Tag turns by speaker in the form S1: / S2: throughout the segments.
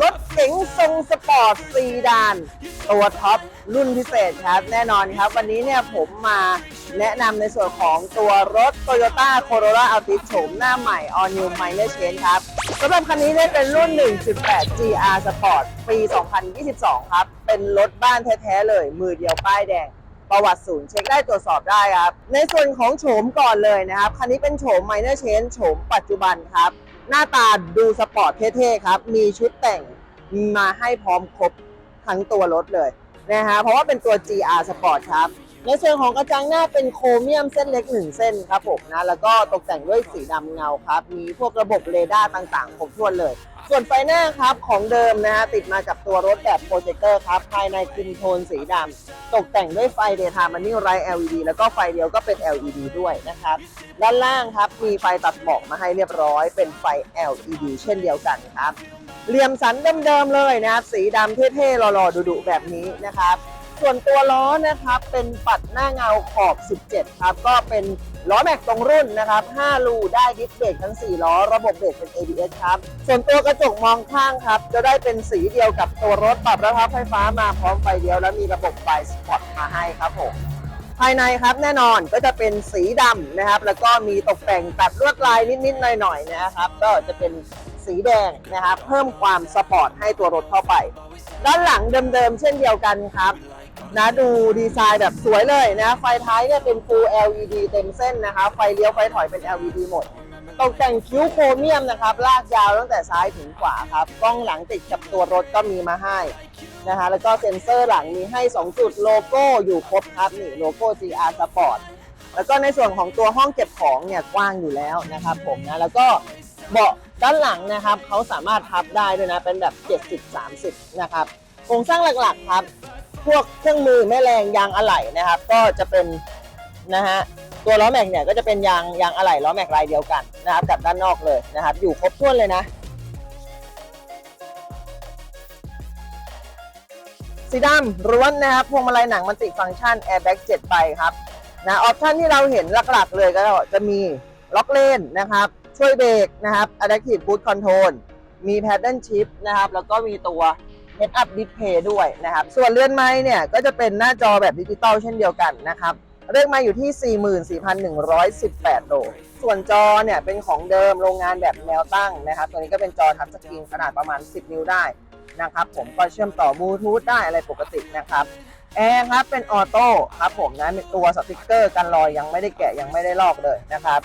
S1: รถเก๋งทรงสปอร์ตซีดาน ตัวท็อปรุ่นพิเศษครับ แน่นอนครับ วันนี้เนี่ยผมมาแนะนำในส่วนของตัวรถ Toyota Corolla Altis โฉมหน้าใหม่ All New Minor Change ครับสำหรับคันนี้เนี่ยเป็นรุ่น 1.8 GR Sport ปี 2022 ครับ เป็นรถบ้านแท้ๆเลย มือเดียวป้ายแดงประวัติศูนย์เช็คได้ตรวจสอบได้ครับ ในส่วนของโฉมก่อนเลยนะครับ คันนี้เป็นโฉม Minor Change โฉมปัจจุบันครับ หน้าตาดูสปอร์ตเท่ๆครับ มีชุดแต่งมาให้พร้อมครบทั้งตัวรถเลยนะฮะเพราะว่าเป็นตัว GR Sport ครับในส่วนของกระจังหน้าเป็นโครเมียมเส้นเล็ก 1 เส้นครับผมนะแล้วก็ตกแต่งด้วยสีดำเงาครับ มีพวกระบบเรดาร์ต่างๆครบถ้วนเลย ส่วนไฟหน้าครับของเดิมนะฮะติดมากับตัวรถแบบโปรเจคเตอร์ครับ ภายในคุมโทนสีดำตกแต่งด้วยไฟเดทามันนี่ไร LED แล้วก็ไฟเดียวก็เป็น LED ด้วยนะครับ ด้านล่างครับมีไฟตัดหมอกมาให้เรียบร้อย เป็นไฟ LED เช่นเดียวกันครับเหลี่ยมสันเดิมๆเลยนะครับ สีดำเท่ๆหล่อๆดุๆแบบนี้นะครับ ส่วนตัวล้อนะครับเป็นปัดหน้าเงาขอบ 17 ครับ ก็เป็นล้อแม็กตรงรุ่นนะครับ5รูได้ดิสเบรกทั้ง 4 ล้อ ระบบเบรกเป็น ABS ครับ ส่วนตัวกระจกมองข้างครับ จะได้เป็นสีเดียวกับตัวรถปรับระพับไฟฟ้ามาพร้อมไฟเดียว และมีระบบไฟสปอตมาให้ครับผมภายในครับแน่นอนก็จะเป็นสีดำนะครับ แล้วก็มีตกแต่งแบบลวดลายนิดๆหน่อยๆนะครับ ก็จะเป็นสีแดงนะครับ เพิ่มความสปอร์ตให้ตัวรถเข้าไป ด้านหลังเดิมๆเช่นเดียวกันครับ นะดูดีไซน์แบบสวยเลยนะไฟท้ายเนี่ยเป็น Full LED เต็มเส้นนะคะ ไฟเลี้ยวไฟถอยเป็น LED หมดตกแต่งคิ้วโครเมียมนะครับ ลากยาวตั้งแต่ซ้ายถึงขวาครับกล้องหลังติดกับตัวรถก็มีมาให้นะคะ แล้วก็เซ็นเซอร์หลังมีให้ 2 จุดโลโก้อยู่ครบครับนี่โลโก้ GR Sport แล้วก็ในส่วนของตัวห้องเก็บของเนี่ยกว้างอยู่แล้วนะครับผมนะแล้วก็เบาะด้านหลังนะครับเขาสามารถพับได้ด้วยนะเป็นแบบ 70-30 นะครับโครงสร้างหลักๆครับ พวกเครื่องมือแม่แรงยางอะไหล่นะครับ ก็จะเป็นนะฮะตัวล้อแม็กเนี่ยก็จะเป็นยางยางอะไหล่ล้อแม็กลายเดียวกันนะครับกับด้านนอกเลยนะครับ อยู่ครบถ้วนเลยนะสีดำร้วนนะครับพวงมาลัยหนังมันติฟังก์ชัน Airbag 7ใบครับนะออปชันที่เราเห็นหลักๆเลยก็จะมีล็อกเลนนะครับ ช่วยเบรกนะครับ Adaptive Cruise Control มี Paddle Shift นะครับ แล้วก็มีตัว Head Up Display ด้วยนะครับ ส่วนเลื่อนไม้เนี่ยก็จะเป็นหน้าจอแบบดิจิตอลเช่นเดียวกันนะครับ เรียกมาอยู่ที่ 44,118โลส่วนจอเนี่ยเป็นของเดิมโรงงานแบบแนวตั้งนะครับ ตัวนี้ก็เป็นจอทัชสกรีนขนาดประมาณ 10 นิ้วได้นะครับ ผมก็เชื่อมต่อบลูทูธได้อะไรปกตินะครับแอร์ครับเป็นออโต้ครับผมนะตัวสติกเกอร์กันรอยยังไม่ได้แกะยังไม่ได้ลอกเลยนะครับ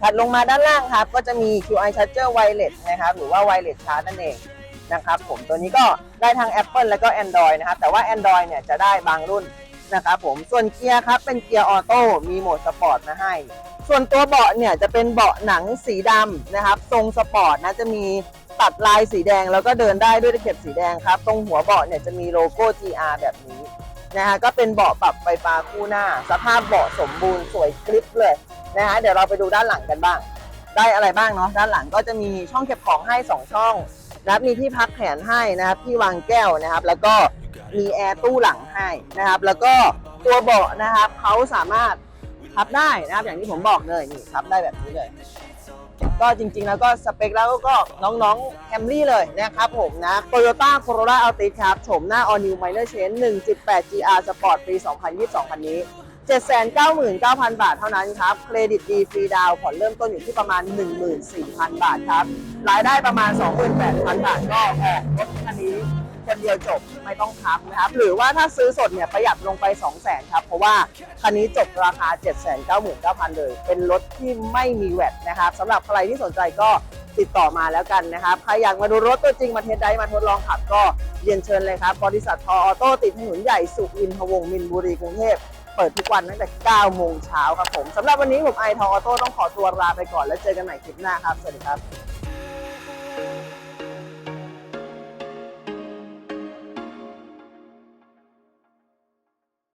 S1: ถัดลงมาด้านล่างครับก็จะมี QI Charger Wireless นะครับหรือว่า Wireless Charge นั่นเอง นะครับผมตัวนี้ก็ได้ทั้ง Apple แล้วก็ Android นะครับแต่ว่า Android เนี่ยจะได้บางรุ่นนะครับผมส่วนเกียร์ครับเป็นเกียร์ออโต้มีโหมดสปอร์ตมาให้ ส่วนตัวเบาะเนี่ยจะเป็นเบาะหนังสีดำนะครับทรงสปอร์ตนะจะมีตัดลายสีแดงแล้วก็เดินได้ด้วยตะเข็บสีแดงครับตรงหัวเบาะเนี่ยจะมีโลโก้ GR แบบนี้นะฮะก็เป็นเบาะปรับไฟฟ้าคู่หน้า สภาพเบาะสมบูรณ์สวยกริบเลยนะฮะเดี๋ยวเราไปดูด้านหลังกันบ้าง ได้อะไรบ้างเนาะด้านหลังก็จะมีช่องเก็บของให้ 2 ช่อง นะครับมีที่พักแขนให้นะครับที่วางแก้วนะครับ แล้วก็มีแอร์ตู้หลังให้นะครับ แล้วก็ตัวเบาะนะครับเขาสามารถพับได้นะครับ อย่างที่ผมบอกเลยนี่พับได้แบบนี้เลยก็จริงๆ แล้วก็สเปคแล้วก็น้องๆแคมรี่เลยนะครับผมนะ Toyota Corolla Altis ครับ โฉมหน้า All New Minor Change 1.8 GR Sport ปี 2022 คันนี้ 799,000 บาทเท่านั้นครับ เครดิตดีฟรีดาวน์ผ่อนเริ่มต้นอยู่ที่ประมาณ 14,000 บาทครับ รายได้ประมาณ 28,000 บาทก็ออกรถคันนี้คนเดียวจบไม่ต้องค้ำนะครับ หรือว่าถ้าซื้อสดเนี่ยประหยัดลงไป 200,000ครับ เพราะว่าคันนี้จบราคา 799,000 เลย เป็นรถที่ไม่มีแวตนะครับสำหรับใครที่สนใจก็ติดต่อมาแล้วกันนะครับใครอยากมาดูรถตัวจริงมาเทสไดรฟ์มาทดลองขับก็เรียนเชิญเลยครับบริษัททอออโต้ติดถนนใหญ่สุวินทวงมินบุรีกรุงเทพ เปิดทุกวันตั้งแต่ 9 โมงเช้าครับผมสำหรับวันนี้ผมไอทออโต้ต้องขอตัวลาไปก่อนแล้วเจอกันใหม่คลิปหน้าครับ สวัสดีครับ